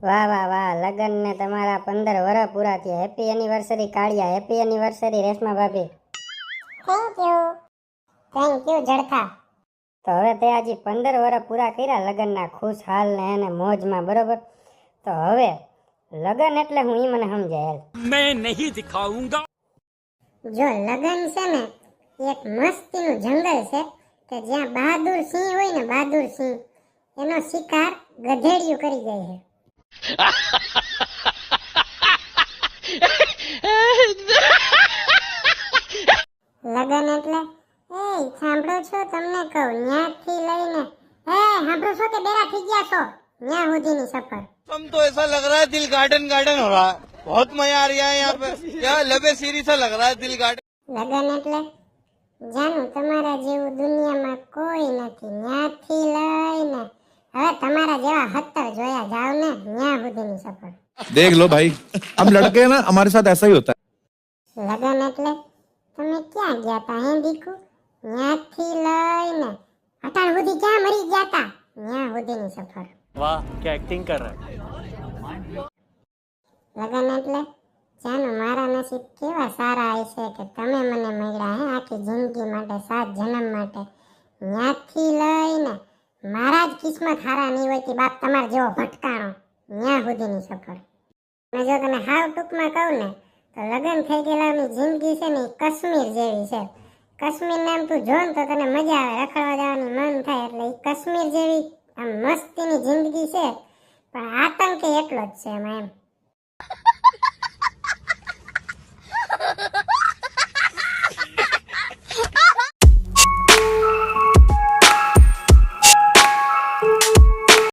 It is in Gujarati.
વાહ વાહ વાહ. લગ્નને તમારા પંદર વર્ષ પૂરા થયા. Happy anniversary Kaliya. Happy anniversary Reshma ભાભી. થેન્ક યુ થેન્ક યુ જડખા. તો હવે તે આજે પંદર વર્ષ પૂરા કર્યા લગ્નના ખુશ હાલ ને એને મોજમાં બરોબર? તો હવે લગન એટલે હું ઈ મને સમજાય. મેં નહીં દિખાઉંગા જો લગ્ન છે ને એક મસ્તીનું જંગલ છે કે જ્યાં બહાદુર સિંહ હોય ને બહાદુર સિંહ એનો શિકાર ગધેડિયું કરી જાય છે. લગન એટલે એ સાંભળો છો તમને કહું ન્યાથી લઈને એ સાંભળો છો કે બેરા થઈ ગયા છો ન્યા સુધીની સફર हम तो ऐसा लग रहा है दिल गार्डन गार्डन हो रहा है बहुत मजा आ रहा है यहाँ पे यहाँ लबे सीरी सा लग रहा है दिल गार्डन લગન એટલે જાનું તમારા જેવું દુનિયામાં કોઈ જેવા હત્તર જોયા જાવ ને ન્યા સુધીની સફર देख लो भाई हम लड़के हैं ना हमारे साथ ऐसा ही होता है લગન એટલે તમે ક્યાં ગયા તા હે દીકુ ન્યાથી લઈને અટાણ સુધી ક્યાં મરી ગયા તા ન્યા સુધીની સફર वाह क्या एक्टिंग कर रहा है લગન એટલે જાનું મારા નસીબ કેવા સારા હશે કે તમે મને મળ્યા હે આખી જિંદગી માટે સાત જન્મ માટે ન્યાથી લઈને મારા જ કિસ્મત હારા નહીં હોય કે બાપ તમાર જેવો ભટકાણો ન્યા સુધીની સફર અને જો તને હાવ ટૂંકમાં કહું ને, તો લગ્ન થઈ ગયેલાની જિંદગી છે ને કાશ્મીર જેવી છે. કાશ્મીર નામ તું જો ને તો તને મજા આવે, રખડવા જવાની મન થાય એટલે એ કાશ્મીર જેવી આમ મસ્તીની જિંદગી છે. પણ આતંક એટલો જ છે એમાં એમ.